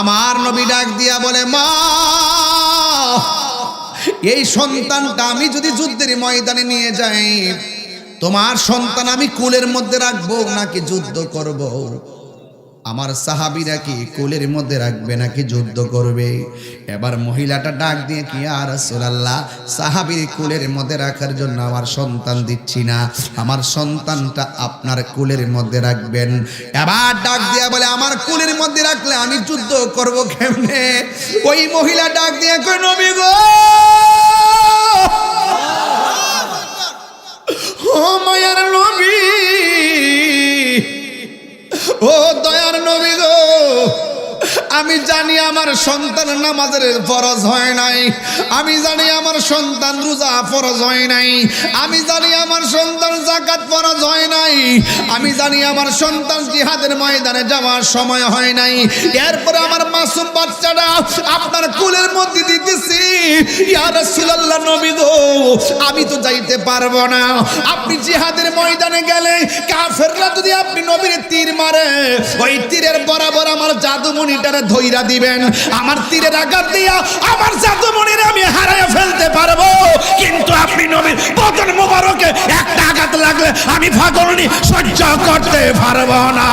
আমার নবী ডাক দিয়া বলে, মা, এই সন্তানটা আমি যদি যুদ্ধের ময়দানে নিয়ে যাই, তোমার সন্তান আমি কুলের মধ্যে রাখব নাকি যুদ্ধ করব। আমার সাহাবিরা কি কুলের মধ্যে রাখবে নাকি যুদ্ধ করবে? এবার মহিলাটা ডাক দিয়ে কি আর রাসূলুল্লাহ, সাহাবির কুলের মধ্যে রাখার জন্য আমার সন্তান দিচ্ছি না। আমার সন্তানটা আপনার কুলের মধ্যে রাখবেন। এবার ডাক দিয়া বলে আমি যুদ্ধ করব কেমনে? ওই মহিলা ডাক দিয়ে কই নবী গো! ও মায়ার নবী, ও দয়ার নবী গো, আমি জানি আমার সন্তান নামাজের ফরজ হয় নাই। আমি জানি আমার সন্তান রোজা ফরজ হয় নাই। আমি জানি আমার সন্তান জাকাত ফরজ হয় নাই। আমি জানি আমার সন্তান জিহাদের ময়দানে যাওয়ার সময় হয় নাই। এরপরে আমার মাসুম বাচ্চাটা আপনার কুলের মধ্যে দিতেছি। ইয়া রাসূলুল্লাহ নবী আমি তো যাইতে পারব না। আপনি জিহাদের ময়দানে গেলে কাফেররা যদি আপনি নবীর তীর মারে, ওই তীরের বরাবর আমার জাদুমণিটারে ধইরা দিবেন। আমার তীরের আঘাত দিয়া আমার জাদুমণিরে আমি ফাগলনি সহ্য করতে পারব না।